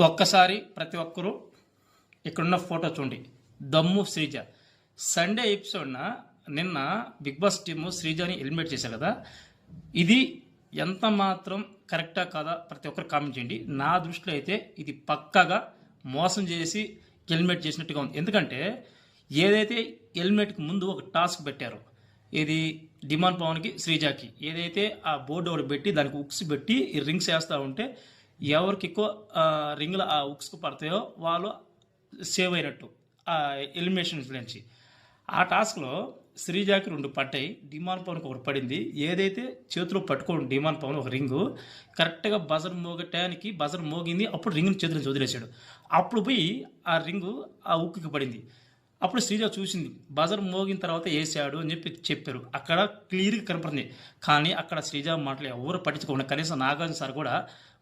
ఒక్కసారి ప్రతి ఒక్కరూ ఇక్కడున్న ఫోటో చూడండి. దమ్ము శ్రీజ. సండే ఎపిసోడ్న నిన్న బిగ్ బాస్ టీము శ్రీజని ఎలిమినేట్ చేశారు కదా. ఇది ఎంత మాత్రం కరెక్టా కాదా ప్రతి ఒక్కరు కామెంట్ చేయండి. నా దృష్టిలో అయితే ఇది పక్కాగా మోసం చేసి ఎలిమినేట్ చేసినట్టుగా ఉంది. ఎందుకంటే ఏదైతే ఎలిమినేట్కి ముందు ఒక టాస్క్ పెట్టారు ఇది డిమాండ్ పవన్కి శ్రీజాకి ఏదైతే ఆ బోర్డు ఒకటి పెట్టి దానికి ఉక్స్ పెట్టి ఈ రింగ్స్ వేస్తూ ఉంటే ఎవరికి ఎక్కువ రింగులు ఆ ఉక్స్కు పడతాయో వాళ్ళు సేవ్ అయినట్టు ఆ ఎలిమినేషన్స్ నుంచి. ఆ టాస్క్లో శ్రీజాకి రెండు పట్టాయి డిమాన్ పవన్కి ఒకటి పడింది. ఏదైతే చేతిలో పట్టుకోండి డిమాన్ పవన్ ఒక రింగు కరెక్ట్గా బజర్ మోగటానికి బజర్ మోగింది. అప్పుడు రింగ్ని చేతిలో వదిలేశాడు అప్పుడు పోయి ఆ రింగు ఆ ఉక్కుకి పడింది. అప్పుడు శ్రీజ చూసింది బజర్ మోగిన తర్వాత వేసాడు అని చెప్పి చెప్పారు. అక్కడ క్లియర్గా కనపడింది. కానీ అక్కడ శ్రీజ మాటలు ఎవరు పట్టించుకోకుండా కనీసం నాగార్జున సార్ కూడా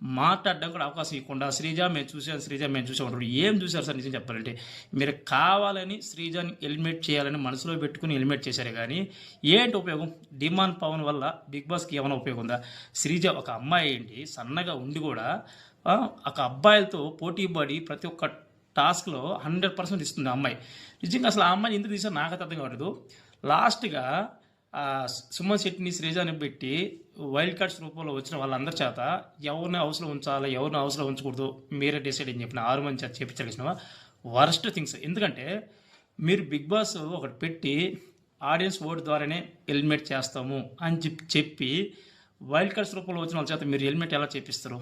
మాట్లాడడం కూడా అవకాశం ఇవ్వకుండా శ్రీజ మేము చూసాం శ్రీజ మేము చూసాం ఏం చూశారు సార్ నిజం చెప్పాలంటే? మీరు కావాలని శ్రీజని ఎలిమినేట్ చేయాలని మనసులో పెట్టుకుని ఎలిమినేట్ చేశారు కానీ ఏంటి ఉపయోగం? డిమాండ్ పవన్ వల్ల బిగ్ బాస్కి ఏమైనా ఉపయోగం ఉందా? శ్రీజ ఒక అమ్మాయి ఏంటి? సన్నగా ఉండి కూడా ఒక అబ్బాయిలతో పోటీ పడి ప్రతి ఒక్క టాస్క్లో హండ్రెడ్ పర్సెంట్ ఇస్తుంది ఆ అమ్మాయి. నిజంగా అసలు ఆ అమ్మాయిని ఎందుకు తీసారు నాకు అర్థం కావట్లేదు. లాస్ట్గా సుమన్ శెట్టిని శ్రీజాని పెట్టి వైల్డ్ కార్డ్స్ రూపంలో వచ్చిన వాళ్ళందరి చేత ఎవరిని అవసరం ఉంచాలి ఎవరిని అవసరం ఉంచకూడదు మీరే డిసైడ్ అని చెప్పిన ఆరు మంది చేత చేపించాల్సిన వరస్ట్ థింగ్స్. ఎందుకంటే మీరు బిగ్ బాస్ ఒకటి పెట్టి ఆడియన్స్ ఓటు ద్వారానే ఎలిమినేట్ చేస్తాము అని చెప్పి చెప్పి వైల్డ్ కార్డ్స్ రూపంలో వచ్చిన వాళ్ళ చేత మీరు ఎలిమినేట్ ఎలా చేపిస్తారు?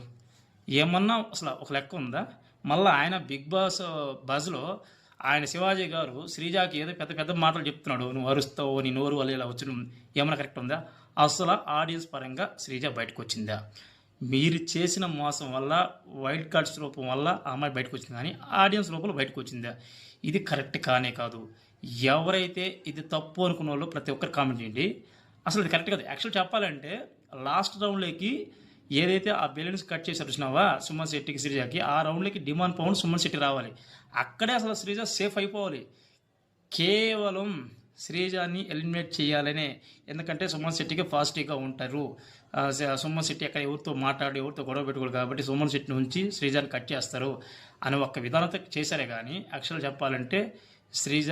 ఏమన్నా అసలు ఒక లెక్క ఉందా? మళ్ళీ ఆయన బిగ్ బాస్ బజ్లో ఆయన శివాజీ గారు శ్రీజాకి ఏదో పెద్ద పెద్ద మాటలు చెప్తున్నాడు. నువ్వు అరుస్తావు నీ నోరు వల్ల ఇలా వచ్చిన. ఏమైనా కరెక్ట్ ఉందా? అసలు ఆడియన్స్ పరంగా శ్రీజ బయటకు వచ్చిందా? మీరు చేసిన మోసం వల్ల వైల్డ్ కార్డ్స్ రూపం వల్ల ఆ అమ్మాయి బయటకు వచ్చింది కానీ ఆడియన్స్ రూపంలో బయటకు వచ్చిందా? ఇది కరెక్ట్ కానే కాదు. ఎవరైతే ఇది తప్పు అనుకున్న వాళ్ళు ప్రతి ఒక్కరు కామెంట్ చేయండి. అసలు ఇది కరెక్ట్ కాదు. యాక్చువల్ చెప్పాలంటే లాస్ట్ రౌండ్లోకి ఏదైతే ఆ బెలూన్స్ కట్ చేశారు చూసినావా? సుమన్ శెట్టికి శ్రీజాకి ఆ రౌండ్లకి డిమాండ్ పౌండ్ సుమన్ శెట్టి రావాలి. అక్కడే అసలు శ్రీజ సేఫ్ అయిపోవాలి. కేవలం శ్రీజాని ఎలిమినేట్ చేయాలనే ఎందుకంటే సుమన్ శెట్టికి పాజిటివ్గా ఉంటారు. సుమన్ శెట్టి అక్కడ ఎవరితో మాట్లాడి ఎవరితో గొడవ పెట్టుకోరు కాబట్టి సుమన్ శెట్టి నుంచి శ్రీజాని కట్ చేస్తారు అని ఒక విధానంతో చేశారే కానీ యాక్చువల్ చెప్పాలంటే శ్రీజ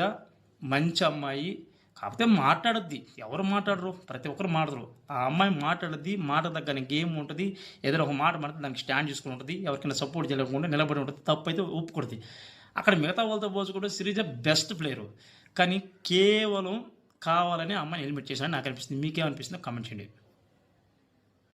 మంచి అమ్మాయి కాకపోతే మాట్లాడద్ది. ఎవరు మాట్లాడరు? ప్రతి ఒక్కరు మాట్లాడరు. ఆ అమ్మాయి మాట్లాడద్ది మాట తగ్గని గేమ్ ఉంటుంది. ఏదైనా ఒక మాట మాట్లాడి దానికి స్టాండ్ చేసుకుని ఉంటుంది. ఎవరికైనా సపోర్ట్ చేయకుండా నిలబడి ఉంటుంది. తప్పు అయితే ఒప్పుకొడుతుంది అక్కడ మిగతా వాళ్ళతో పోల్చుకుంటే సిరీజ్ బెస్ట్ ప్లేయరు. కానీ కేవలం కావాలని అమ్మాయిని హెల్మెట్ చేశాడని నాకు అనిపిస్తుంది. మీకేమనిపిస్తుందో కామెంట్ చేయండి.